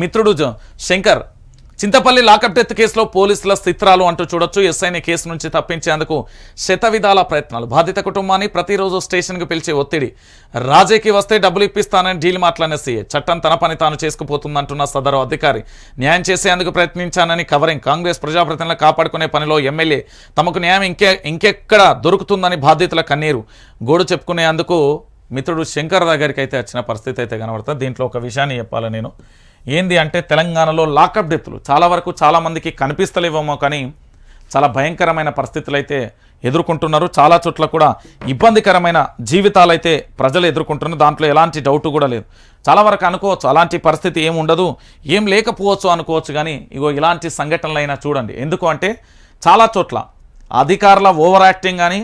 మిత్రుడు Shankar Chintapalli lockup death కేసులో పోలీసుల స్థిత్రాలు అంటూ చూడొచ్చు. ఎస్ఐని కేసు నుంచి తప్పించేందుకు శతవిధాల ప్రయత్నాలు. బాధిత కుటుంబాన్ని ప్రతిరోజు స్టేషన్కి పిలిచే ఒత్తిడి. రాజీకి వస్తే డబ్బులు ఇప్పిస్తానని డీల్ మాట్లాడిన సీఏ. చట్టం తన పని తాను చేసుకుపోతుందంటున్న సదరు అధికారి. న్యాయం చేసేందుకు ప్రయత్నించానని కవరింగ్. కాంగ్రెస్ ప్రజాప్రతినిధులను కాపాడుకునే పనిలో ఎమ్మెల్యే. తమకు న్యాయం ఇంకే ఇంకెక్కడ దొరుకుతుందని బాధితుల కన్నీరు. గోడు చెప్పుకునేందుకు మిత్రుడు శంకర్ దగ్గరికి అయితే వచ్చిన పరిస్థితి అయితే కనబడుతుంది దీంట్లో ఒక విషయాన్ని చెప్పాలి నేను. ఏంది అంటే తెలంగాణలో లాకప్ డెత్లు చాలా వరకు చాలామందికి కనిపిస్తలేవేమో కానీ చాలా భయంకరమైన పరిస్థితులు అయితే ఎదుర్కొంటున్నారు. చాలా చోట్ల కూడా ఇబ్బందికరమైన జీవితాలు అయితే ప్రజలు ఎదుర్కొంటున్నారు. దాంట్లో ఎలాంటి డౌట్ కూడా లేదు. చాలా వరకు అనుకోవచ్చు అలాంటి పరిస్థితి ఏమి ఉండదు. ఏం లేకపోవచ్చు అనుకోవచ్చు కానీ ఇగో ఇలాంటి సంఘటనలు అయినా చూడండి. ఎందుకు అంటే చాలా చోట్ల అధికారుల ఓవర్ యాక్టింగ్ కానీ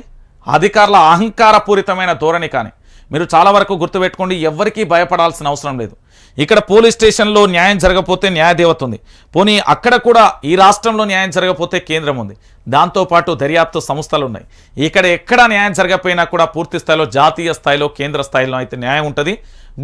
అధికారుల అహంకారపూరితమైన ధోరణి కానీ మీరు చాలా వరకు గుర్తుపెట్టుకోండి ఎవరికీ భయపడాల్సిన అవసరం లేదు. ఇక్కడ పోలీస్ స్టేషన్లో న్యాయం జరగకపోతే న్యాయదేవత ఉంది. పోనీ అక్కడ కూడా ఈ రాష్ట్రంలో న్యాయం జరగపోతే కేంద్రం ఉంది. దాంతోపాటు దర్యాప్తు సంస్థలు ఉన్నాయి. ఇక్కడ ఎక్కడ న్యాయం జరగకపోయినా కూడా పూర్తి స్థాయిలో జాతీయ స్థాయిలో కేంద్ర స్థాయిలో అయితే న్యాయం ఉంటుంది.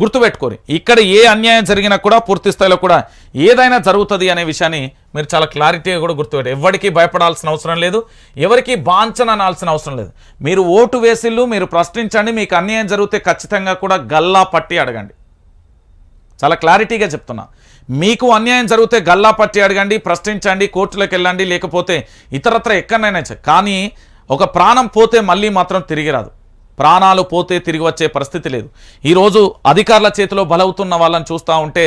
గుర్తుపెట్టుకోరు ఇక్కడ ఏ అన్యాయం జరిగినా కూడా పూర్తి స్థాయిలో కూడా ఏదైనా జరుగుతుంది అనే విషయాన్ని మీరు చాలా క్లారిటీగా కూడా గుర్తుపెట్టారు ఎవరికి భయపడాల్సిన అవసరం లేదు ఎవరికి బాంఛన అనాల్సిన అవసరం లేదు. మీరు ఓటు వేసిళ్ళు మీరు ప్రశ్నించండి మీకు అన్యాయం జరిగితే ఖచ్చితంగా కూడా గల్లా పట్టి అడగండి. చాలా క్లారిటీగా చెప్తున్నా. మీకు అన్యాయం జరిగితే గల్లా పట్టి అడగండి ప్రశ్నించండి కోర్టులకు వెళ్ళండి లేకపోతే ఇతరత్ర ఎక్కడైనా కానీ ఒక ప్రాణం పోతే మళ్ళీ మాత్రం తిరిగి రాదు. ప్రాణాలు పోతే తిరిగి వచ్చే పరిస్థితి లేదు. ఈరోజు అధికారుల చేతిలో బలవుతున్న వాళ్ళని చూస్తూ ఉంటే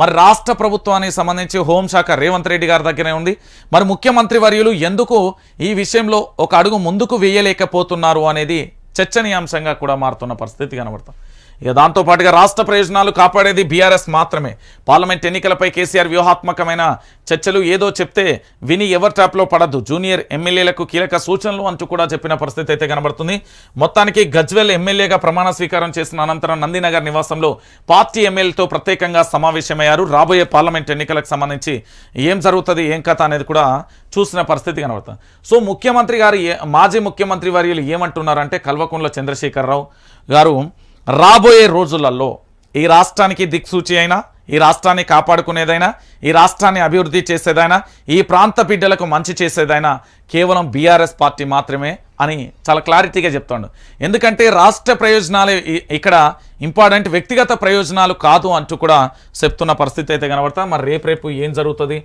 మరి రాష్ట్ర ప్రభుత్వానికి సంబంధించి హోంశాఖ రేవంత్ రెడ్డి గారి దగ్గరే ఉంది. మరి ముఖ్యమంత్రి వర్యులు ఎందుకు ఈ విషయంలో ఒక అడుగు ముందుకు వేయలేకపోతున్నారు అనేది చర్చనీయాంశంగా కూడా మారుతున్న పరిస్థితి కనబడుతుంది ఇక దాంతోపాటుగా రాష్ట్ర ప్రయోజనాలు కాపాడేది బీఆర్ఎస్ మాత్రమే. పార్లమెంట్ ఎన్నికలపై కేసీఆర్ వ్యూహాత్మకమైన చర్చలు ఏదో చెప్తే విని ఎవరి ట్యాప్లో పడద్దు. జూనియర్ ఎమ్మెల్యేలకు కీలక సూచనలు అంటూ కూడా చెప్పిన పరిస్థితి అయితే కనబడుతుంది. మొత్తానికి గజ్వెల్ ఎమ్మెల్యేగా ప్రమాణ స్వీకారం చేసిన అనంతరం నందినగర్ నివాసంలో పార్టీ ఎమ్మెల్యేతో ప్రత్యేకంగా సమావేశమయ్యారు. రాబోయే పార్లమెంట్ ఎన్నికలకు సంబంధించి ఏం జరుగుతుంది ఏం కథ అనేది కూడా చూసిన పరిస్థితి కనబడుతుంది. సో ముఖ్యమంత్రి గారు ఏ- మాజీ ముఖ్యమంత్రి వర్యులు ఏమంటున్నారంటే కల్వకుంట్ల చంద్రశేఖరరావు గారు రాబోయే రోజులలో ఈ రాష్ట్రానికి దిక్సూచి అయినా ఈ రాష్ట్రాన్ని కాపాడుకునేదైనా ఈ రాష్ట్రాన్ని అభివృద్ధి చేసేదైనా ఈ ప్రాంత బిడ్డలకు మంచి చేసేదైనా కేవలం బీఆర్ఎస్ పార్టీ మాత్రమే అని చాలా క్లారిటీగా చెప్తాడు. ఎందుకంటే రాష్ట్ర ప్రయోజనాలు ఇక్కడ ఇంపార్టెంట్ వ్యక్తిగత ప్రయోజనాలు కాదు అంటూ కూడా చెప్తున్న పరిస్థితి అయితే కనబడతా. మరి రేపు రేపు ఏం జరుగుతుంది?